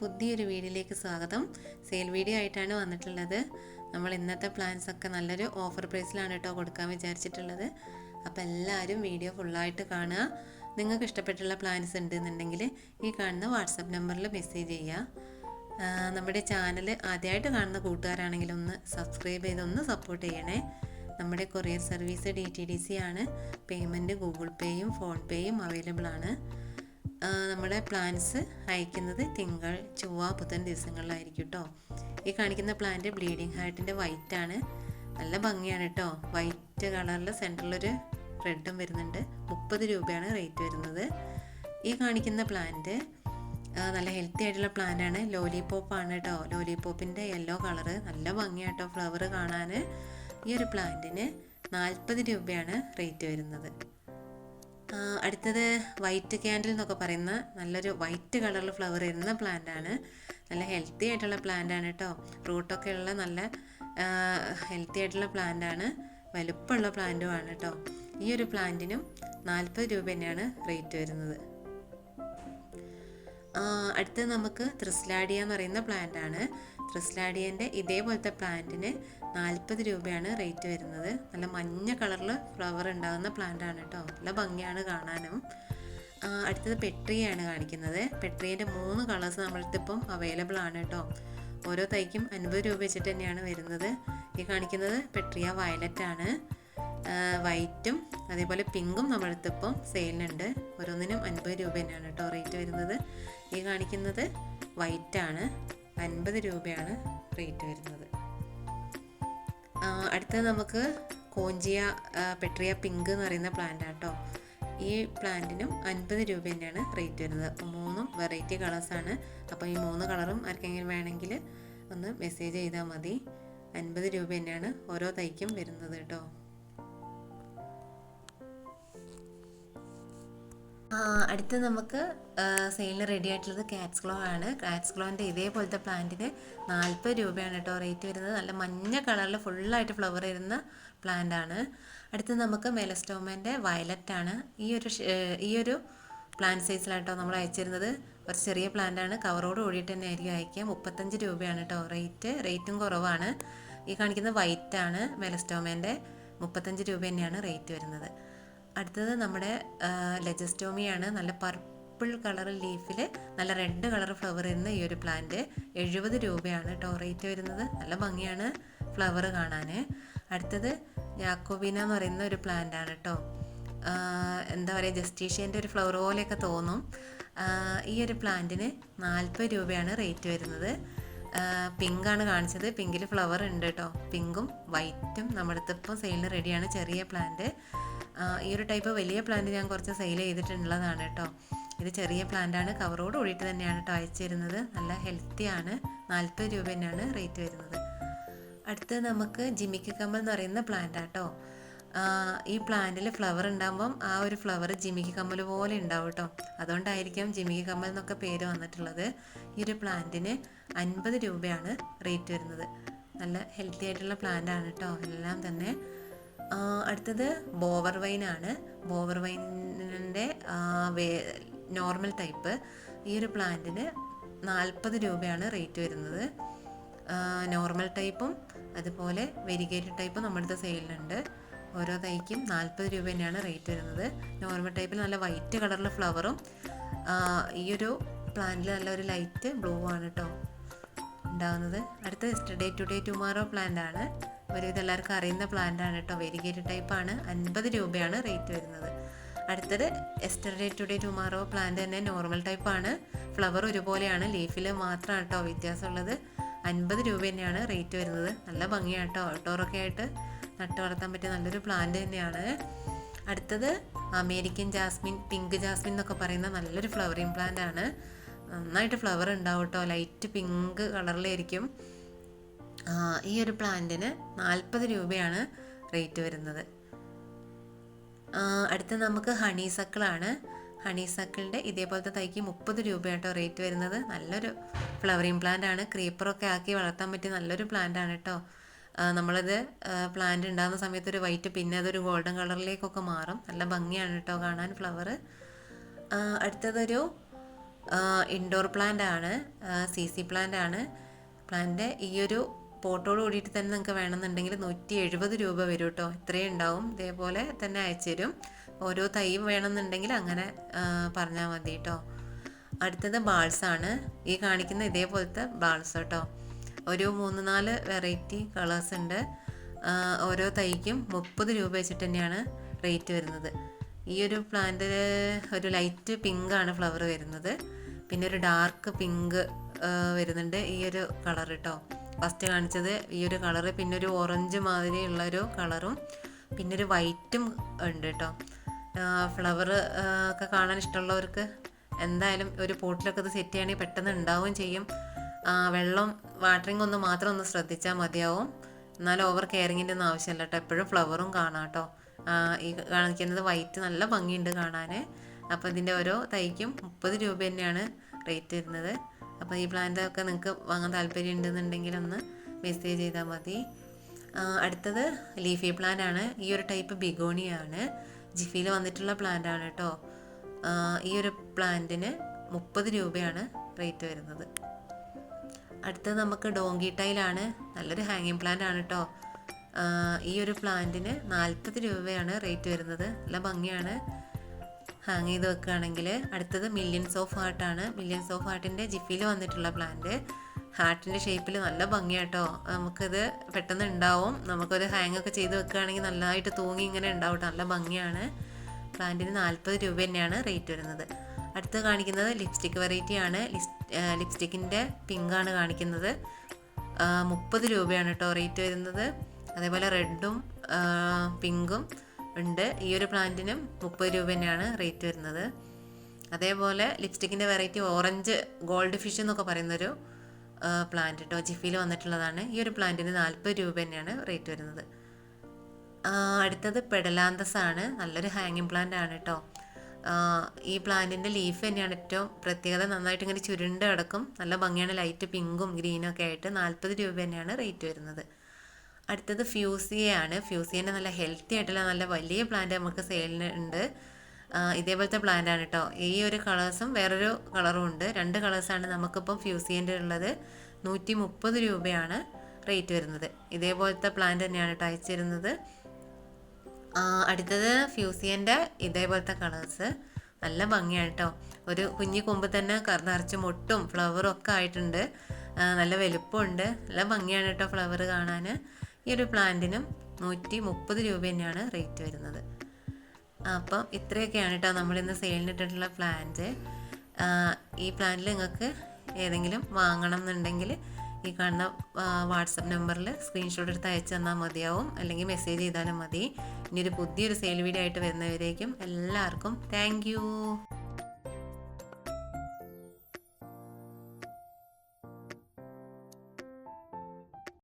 പുതിയൊരു വീഡിയോയിലേക്ക് സ്വാഗതം. സെയിൽ വീഡിയോ ആയിട്ടാണ് വന്നിട്ടുള്ളത്. നമ്മൾ ഇന്നത്തെ പ്ലാൻസ് ഒക്കെ നല്ലൊരു ഓഫർ പ്രൈസിലാണ് കേട്ടോ കൊടുക്കാൻ വിചാരിച്ചിട്ടുള്ളത്. അപ്പോൾ എല്ലാവരും വീഡിയോ ഫുള്ളായിട്ട് കാണുക. നിങ്ങൾക്ക് ഇഷ്ടപ്പെട്ടുള്ള പ്ലാൻസ് ഉണ്ടെന്നുണ്ടെങ്കിൽ ഈ കാണുന്ന വാട്സപ്പ് നമ്പറിൽ മെസ്സേജ് ചെയ്യുക. നമ്മുടെ ചാനൽ ആദ്യമായിട്ട് കാണുന്ന കൂട്ടുകാരാണെങ്കിൽ ഒന്ന് സബ്സ്ക്രൈബ് ചെയ്ത് ഒന്ന് സപ്പോർട്ട് ചെയ്യണേ. നമ്മുടെ courier service D T D C ആണ്. പേയ്മെന്റ് ഗൂഗിൾ പേയും ഫോൺ പേയും അവൈലബിൾ ആണ്. നമ്മുടെ പ്ലാന്റ്സ് അയക്കുന്നത് തിങ്കൾ ചൊവ്വ പുത്തൻ ദിവസങ്ങളിലായിരിക്കും കേട്ടോ ഈ കാണിക്കുന്ന പ്ലാന്റ് ബ്ലീഡിങ് ഹാർട്ടിന്റെ വൈറ്റ് ആണ്. നല്ല ഭംഗിയാണ് കേട്ടോ വൈറ്റ് കളറിൽ സെന്ററിലൊരു റെഡും വരുന്നുണ്ട്. മുപ്പത് രൂപയാണ് റേറ്റ് വരുന്നത്. ഈ കാണിക്കുന്ന പ്ലാന്റ് നല്ല ഹെൽത്തി ആയിട്ടുള്ള പ്ലാന്റ് ആണ്. ലോലിപോപ്പ് ആണ് കേട്ടോ ലോലിപോപ്പിന്റെ യെല്ലോ കളറ് നല്ല ഭംഗിയാട്ടോ ഫ്ലവർ കാണാൻ ഈ ഒരു പ്ലാന്റിന് നാൽപ്പത് രൂപയാണ് റേറ്റ് വരുന്നത്. അടുത്തത് വൈറ്റ് ക്യാൻഡിൽ എന്നൊക്കെ പറയുന്ന നല്ലൊരു വൈറ്റ് കളറിൽ ഫ്ലവർ വരുന്ന പ്ലാന്റ് ആണ്. നല്ല ഹെൽത്തി ആയിട്ടുള്ള പ്ലാന്റ് ആണ് കേട്ടോ റൂട്ടൊക്കെ ഉള്ള നല്ല ഹെൽത്തി ആയിട്ടുള്ള പ്ലാന്റ് ആണ്. വലുപ്പമുള്ള പ്ലാന്റും ആണ് കേട്ടോ ഈ ഒരു പ്ലാന്റിനും നാൽപ്പത് രൂപ തന്നെയാണ് റേറ്റ് വരുന്നത്. അടുത്തത് നമുക്ക് ത്രിസ്ലാഡിയ എന്ന് പറയുന്ന പ്ലാന്റ് ആണ്. ത്രിസ്ലാഡിയന്റെ ഇതേപോലത്തെ പ്ലാന്റിന് നാൽപ്പത് രൂപയാണ് റേറ്റ് വരുന്നത്. നല്ല മഞ്ഞ കളറിൽ ഫ്ലവർ ഉണ്ടാകുന്ന പ്ലാന്റ് ആണ് കേട്ടോ നല്ല ഭംഗിയാണ് കാണാനും. അടുത്തത് പെട്രിയാണ് കാണിക്കുന്നത്. പെട്രിയന്റെ മൂന്ന് കളേഴ്സ് നമ്മളടുത്ത് ഇപ്പം അവൈലബിൾ ആണ് കേട്ടോ ഓരോ തൈക്കും അൻപത് രൂപ വെച്ചിട്ട് തന്നെയാണ് വരുന്നത്. ഈ കാണിക്കുന്നത് പെട്രിയ വയലറ്റ് ആണ്. വൈറ്റും അതേപോലെ പിങ്കും നമ്മളടുത്ത് ഇപ്പം സെയിലിനുണ്ട് ഓരോന്നിനും അൻപത് രൂപ തന്നെയാണ് കേട്ടോ റേറ്റ് വരുന്നത്. ഈ കാണിക്കുന്നത് വൈറ്റാണ് അൻപത് രൂപയാണ് റേറ്റ് വരുന്നത്. അടുത്തത് നമുക്ക് കോഞ്ചിയ പെട്രിയ പിങ്ക് എന്ന് പറയുന്ന പ്ലാന്റ് ആട്ടോ. ഈ പ്ലാന്റിനും അൻപത് രൂപ തന്നെയാണ് റേറ്റ് വരുന്നത്. അപ്പോൾ മൂന്നും വെറൈറ്റി കളേഴ്സാണ് അപ്പോൾ ഈ മൂന്ന് കളറും ആർക്കെങ്കിലും വേണമെങ്കിൽ ഒന്ന് മെസ്സേജ് ചെയ്താൽ മതി. അൻപത് രൂപ തന്നെയാണ് ഓരോ തൈക്കും വരുന്നത് കേട്ടോ. അടുത്ത് നമുക്ക് സെയിലിന് റെഡി ആയിട്ടുള്ളത് കാറ്റ്സ് ഗ്ലോ ആണ്. കാറ്റ്സ് ഗ്ലോന്റെ ഇതേപോലത്തെ പ്ലാന്റിന് നാൽപ്പത് രൂപയാണ് കേട്ടോ റേറ്റ് വരുന്നത്. നല്ല മഞ്ഞ കളറിൽ ഫുള്ളായിട്ട് ഫ്ലവർ വരുന്ന പ്ലാന്റ് ആണ്. അടുത്ത് നമുക്ക് മെലസ്റ്റോമന്റെ വയലറ്റ് ആണ്. ഈ ഒരു ഈ ഒരു പ്ലാന്റ് സൈസിലാട്ടോ നമ്മൾ അയച്ചിരുന്നത്. ഒരു ചെറിയ പ്ലാന്റ് ആണ്. കവറോട് കൂടിയിട്ട് തന്നെ ആയിരിക്കും അയക്കുക. മുപ്പത്തഞ്ച് രൂപയാണ് കേട്ടോ റേറ്റ് റേറ്റും കുറവാണ്. ഈ കാണിക്കുന്നത് വൈറ്റ് ആണ്. മെലസ്റ്റോമേന്റെ മുപ്പത്തഞ്ച് രൂപ തന്നെയാണ് റേറ്റ് വരുന്നത്. അടുത്തത് നമ്മുടെ ലെജസ്റ്റോമിയാണ്. നല്ല പർപ്പിൾ കളർ ലീഫിൽ നല്ല റെഡ് കളർ ഫ്ലവർ വരുന്ന ഈ ഒരു പ്ലാന്റ് എഴുപത് രൂപയാണ് കേട്ടോ റേറ്റ് വരുന്നത്. നല്ല ഭംഗിയാണ് ഫ്ലവർ കാണാൻ അടുത്തത് യാക്കോബീന എന്ന് പറയുന്ന ഒരു പ്ലാന്റ് ആണ് കേട്ടോ എന്താ പറയുക ജസ്റ്റീഷ്യന്റെ ഒരു ഫ്ലവർ പോലെയൊക്കെ തോന്നും. ഈ ഒരു പ്ലാന്റിന് നാൽപ്പത് രൂപയാണ് റേറ്റ് വരുന്നത്. പിങ്കാണ് കാണിച്ചത്. പിങ്കിൽ ഫ്ലവർ ഉണ്ട് കേട്ടോ പിങ്കും വൈറ്റും നമ്മുടെ അടുത്ത് സെയിലിന് റെഡിയാണ് ചെറിയ പ്ലാന്റ് ഈ ഒരു ടൈപ്പ് വലിയ പ്ലാന്റ് ഞാൻ കുറച്ച് സെയിൽ ചെയ്തിട്ടുള്ളതാണ് കേട്ടോ ഇത് ചെറിയ പ്ലാന്റാണ് കവറോട് കൂടിയിട്ട് തന്നെയാണ് കേട്ടോ അയച്ചു തരുന്നത്. നല്ല ഹെൽത്തി ആണ്. നാൽപ്പത് രൂപ തന്നെയാണ് റേറ്റ് വരുന്നത്. അടുത്ത് നമുക്ക് ജിമിക്ക് കമ്മൽ എന്ന് പറയുന്ന പ്ലാന്റ് കേട്ടോ ഈ പ്ലാന്റിൽ ഫ്ലവർ ഉണ്ടാകുമ്പം ആ ഒരു ഫ്ലവർ ജിമിക്ക് കമ്മൽ പോലെ ഉണ്ടാവും കേട്ടോ അതുകൊണ്ടായിരിക്കും ജിമിക്ക് കമ്മൽ എന്നൊക്കെ പേര് വന്നിട്ടുള്ളത്. ഈ ഒരു പ്ലാന്റിന് അൻപത് രൂപയാണ് റേറ്റ് വരുന്നത്. നല്ല ഹെൽത്തി ആയിട്ടുള്ള പ്ലാന്റ് ആണ് കേട്ടോ എല്ലാം തന്നെ അടുത്തത് ബോവർ വൈൻ ആണ്. ബോവർ വൈനിന്റെ നോർമൽ ടൈപ്പ് ഈ ഒരു പ്ലാന്റിന് നാൽപ്പത് രൂപയാണ് റേറ്റ് വരുന്നത്. നോർമൽ ടൈപ്പും അതുപോലെ വെരിഗേറ്റഡ് ടൈപ്പും നമ്മുടെ അടുത്ത് സെയിലുണ്ട് ഓരോ തൈക്കും നാൽപ്പത് രൂപ തന്നെയാണ് റേറ്റ് വരുന്നത്. നോർമൽ ടൈപ്പിൽ നല്ല വൈറ്റ് കളറിലെ ഫ്ലവറും ഈ ഒരു പ്ലാന്റിൽ നല്ല ഒരു ലൈറ്റ് ബ്ലൂ ആണ് കേട്ടോ ഉണ്ടാകുന്നത് അടുത്ത എസ്റ്റർഡേ ടുഡേ ടുമാറോ പ്ലാന്റ് ആണ്. ഒരു ഇതെല്ലാവർക്കും അറിയുന്ന പ്ലാന്റ് ആണ് കേട്ടോ. വെരിഗേറ്റഡ് ടൈപ്പ് ആണ്. അൻപത് രൂപയാണ് റേറ്റ് വരുന്നത്. അടുത്തത് എസ്റ്റർഡേ ടുഡേ ടുമാറോ പ്ലാന്റ് തന്നെ നോർമൽ ടൈപ്പ് ആണ്. ഫ്ലവർ ഒരുപോലെയാണ്. ലീഫിൽ മാത്രമാണ് കേട്ടോ വ്യത്യാസമുള്ളത്. അൻപത് രൂപ തന്നെയാണ് റേറ്റ് വരുന്നത്. നല്ല ഭംഗിയാണ് കേട്ടോ. ഔട്ട്ഡോറൊക്കെ ആയിട്ട് നട്ട് വളർത്താൻ പറ്റിയ നല്ലൊരു പ്ലാന്റ് തന്നെയാണ്. അടുത്തത് അമേരിക്കൻ ജാസ്മിൻ പിങ്ക് ജാസ്മിൻ എന്നൊക്കെ പറയുന്ന നല്ലൊരു ഫ്ലവറിങ് പ്ലാന്റ് ആണ്. നന്നായിട്ട് ഫ്ലവർ ഉണ്ടാവും കേട്ടോ. ലൈറ്റ് പിങ്ക് കളറിലായിരിക്കും ഈ ഒരു പ്ലാന്റിന് നാൽപ്പത് രൂപയാണ് റേറ്റ് വരുന്നത്. അടുത്ത നമുക്ക് ഹണി സക്കിളാണ് ഹണി സക്കിളിന്റെ ഇതേപോലത്തെ തൈക്ക് മുപ്പത് രൂപയാട്ടോ റേറ്റ് വരുന്നത്. നല്ലൊരു ഫ്ലവറിങ് പ്ലാന്റ് ആണ് ക്രീപ്പറൊക്കെ ആക്കി വളർത്താൻ പറ്റിയ നല്ലൊരു പ്ലാന്റ് ആണ് കേട്ടോ നമ്മളിത് പ്ലാന്റ് ഉണ്ടാകുന്ന സമയത്ത് ഒരു വൈറ്റ് പിന്നെ അതൊരു ഗോൾഡൻ കളറിലേക്കൊക്കെ മാറും. നല്ല ഭംഗിയാണ് കേട്ടോ കാണാൻ ഫ്ലവർ. അടുത്തതൊരു ഇൻഡോർ പ്ലാന്റ് ആണ് സി സി പ്ലാന്റ് ആണ് പ്ലാന്റ് ഈ ഒരു പോട്ടോട് കൂടിയിട്ട് തന്നെ നിങ്ങൾക്ക് വേണമെന്നുണ്ടെങ്കിൽ നൂറ്റി എഴുപത് രൂപ വരും കേട്ടോ. ഇത്രയും ഉണ്ടാവും. ഇതേപോലെ തന്നെ അയച്ചുതരും ഓരോ തൈയും വേണമെന്നുണ്ടെങ്കിൽ അങ്ങനെ പറഞ്ഞാൽ മതി കേട്ടോ. അടുത്തത് ബാൾസാണ് ഈ കാണിക്കുന്ന ഇതേപോലത്തെ ബാൾസ് കേട്ടോ. ഒരു മൂന്ന് നാല് വെറൈറ്റി കളേഴ്സ് ഉണ്ട്. ഓരോ തൈക്കും മുപ്പത് രൂപ വെച്ചിട്ട് തന്നെയാണ് റേറ്റ് വരുന്നത്. ഈ ഒരു പ്ലാന്റിൽ ഒരു ലൈറ്റ് പിങ്ക് ആണ് ഫ്ലവർ വരുന്നത്. പിന്നെ ഒരു ഡാർക്ക് പിങ്ക് വരുന്നുണ്ട് ഈ ഒരു കളർ കേട്ടോ. ഫസ്റ്റ് കാണിച്ചത് ഈ ഒരു കളറ് പിന്നെ ഒരു ഓറഞ്ച് മാതിരിയുള്ള ഒരു കളറും പിന്നെ ഒരു വൈറ്റും ഉണ്ട് കേട്ടോ ഫ്ലവർ ഒക്കെ കാണാൻ ഇഷ്ടമുള്ളവർക്ക് എന്തായാലും ഒരു പോട്ടിലൊക്കെ ഇത് സെറ്റ് ചെയ്യണമെങ്കിൽ പെട്ടെന്ന് ഉണ്ടാവുകയും ചെയ്യും. വെള്ളം വാട്ടറിങ് ഒന്ന് മാത്രം ഒന്ന് ശ്രദ്ധിച്ചാൽ മതിയാവും. എന്നാലും ഓവർ കെയറിങ്ങിന്റെ ഒന്നും ആവശ്യമില്ല കേട്ടോ എപ്പോഴും ഫ്ലവറും കാണാം കേട്ടോ ഈ കാണിക്കുന്നത് വൈറ്റ് നല്ല ഭംഗിയുണ്ട് കാണാൻ അപ്പോൾ ഇതിന്റെ ഓരോ തൈക്കും മുപ്പത് രൂപ തന്നെയാണ് റേറ്റ് വരുന്നത്. അപ്പോൾ ഈ പ്ലാന്റൊക്കെ നിങ്ങൾക്ക് വാങ്ങാൻ താല്പര്യം ഉണ്ടെന്നുണ്ടെങ്കിൽ ഒന്ന് മെസ്സേജ് ചെയ്താൽ മതി അടുത്തത് ലീഫി പ്ലാന്റ് ആണ്. ഈ ഒരു ടൈപ്പ് ബിഗോണിയാണ് ജിഫിയിൽ വന്നിട്ടുള്ള പ്ലാന്റ് ആണ് കേട്ടോ ഈ ഒരു പ്ലാന്റിന് മുപ്പത് രൂപയാണ് റേറ്റ് വരുന്നത്. അടുത്തത് നമുക്ക് ഡോങ്കി ടൈലാണ് നല്ലൊരു ഹാങ്ങിങ് പ്ലാന്റ് ആണ് കേട്ടോ ഈ ഒരു പ്ലാന്റിന് നാൽപ്പത് രൂപയാണ് റേറ്റ് വരുന്നത്. നല്ല ഭംഗിയാണ്. ഹാങ് ചെയ്ത് വെക്കുകയാണെങ്കിൽ അടുത്തത് മില്യൻസ് ഓഫ് ഹാർട്ടാണ് മില്യൻസ് ഓഫ് ഹാർട്ടിന്റെ ജിഫിയിൽ വന്നിട്ടുള്ള പ്ലാന്റ് ഹാർട്ടിന്റെ ഷേപ്പിൽ നല്ല ഭംഗിയാട്ടോ. നമുക്കത് പെട്ടെന്ന് ഉണ്ടാവും. നമുക്കൊരു ഹാങ് ഒക്കെ ചെയ്ത് വെക്കുകയാണെങ്കിൽ നല്ലതായിട്ട് തൂങ്ങി ഇങ്ങനെ ഉണ്ടാവും നല്ല ഭംഗിയാണ്. പ്ലാന്റിന് നാൽപ്പത് രൂപ തന്നെയാണ് റേറ്റ് വരുന്നത്. അടുത്ത് കാണിക്കുന്നത് ലിപ്സ്റ്റിക് വെറൈറ്റി ആണ്. ലിപ്സ്റ്റിക്കിന്റെ പിങ്കാണ് കാണിക്കുന്നത്. മുപ്പത് രൂപയാണ് കേട്ടോ റേറ്റ് വരുന്നത്. അതേപോലെ റെഡും പിങ്കും ഉണ്ട്. ഈ ഒരു പ്ലാന്റിനും മുപ്പത് രൂപ തന്നെയാണ് റേറ്റ് വരുന്നത്. അതേപോലെ ലിപ്സ്റ്റിക്കിന്റെ വെറൈറ്റി ഓറഞ്ച് ഗോൾഡ് ഫിഷ് എന്നൊക്കെ പറയുന്നൊരു പ്ലാന്റ് കേട്ടോ ജിഫിയിൽ വന്നിട്ടുള്ളതാണ്. ഈ ഒരു പ്ലാന്റിന് നാൽപ്പത് രൂപ തന്നെയാണ് റേറ്റ് വരുന്നത്. അടുത്തത് പെഡലാന്തസ് ആണ്. നല്ലൊരു ഹാങ്ങിങ് പ്ലാന്റ് ആണ് കേട്ടോ ഈ പ്ലാന്റിന്റെ ലീഫ് തന്നെയാണ് ഏറ്റവും പ്രത്യേകത. നന്നായിട്ട് ഇങ്ങനെ ചുരുണ്ട് കിടക്കും. നല്ല ഭംഗിയാണ്. ലൈറ്റ് പിങ്കും ഗ്രീനും ഒക്കെ ആയിട്ട് നാൽപ്പത് രൂപ തന്നെയാണ് റേറ്റ് വരുന്നത്. അടുത്തത് ഫ്യൂസിയ ഫ്യൂസിയേന്റെ നല്ല ഹെൽത്തി ആയിട്ടുള്ള നല്ല വലിയ പ്ലാന്റ് നമുക്ക് സെയിലിന് ഉണ്ട്. ഇതേപോലത്തെ പ്ലാന്റ് ആണ് കേട്ടോ ഈ ഒരു കളേഴ്സും വേറൊരു കളറും ഉണ്ട്. രണ്ട് കളേഴ്സാണ് നമുക്കിപ്പം ഫ്യൂസിയന്റെ ഉള്ളത്. നൂറ്റി മുപ്പത് രൂപയാണ് റേറ്റ് വരുന്നത്. ഇതേപോലത്തെ പ്ലാന്റ് തന്നെയാണ് കേട്ടോ അയച്ചിരുന്നത്. അടുത്തത് ഫ്യൂസിയന്റെ ഇതേപോലത്തെ കളേഴ്സ് നല്ല ഭംഗിയാണ് കേട്ടോ ഒരു കുഞ്ഞു കൊമ്പ് തന്നെ നിറച്ച് മുട്ടും ഫ്ലവറും ഒക്കെ ആയിട്ടുണ്ട്. നല്ല വലുപ്പമുണ്ട്. നല്ല ഭംഗിയാണ് കേട്ടോ ഫ്ലവർ കാണാൻ ഈ ഒരു പ്ലാന്റിനും നൂറ്റി മുപ്പത് രൂപ തന്നെയാണ് റേറ്റ് വരുന്നത്. അപ്പം ഇത്രയൊക്കെയാണ് കേട്ടോ നമ്മളിന്ന് സെയിലിനിട്ടിട്ടുള്ള പ്ലാന്റ് ഈ പ്ലാന്റിൽ നിങ്ങൾക്ക് ഏതെങ്കിലും വാങ്ങണം എന്നുണ്ടെങ്കിൽ ഈ കാണുന്ന വാട്സപ്പ് നമ്പറിൽ സ്ക്രീൻഷോട്ട് എടുത്ത് അയച്ചു തന്നാൽ മതിയാവും. അല്ലെങ്കിൽ മെസ്സേജ് ചെയ്താലും മതി. ഇനി ഒരു പുതിയൊരു സെയിൽ വീഡിയോ ആയിട്ട് വരുന്നവരേക്കും എല്ലാവർക്കും താങ്ക്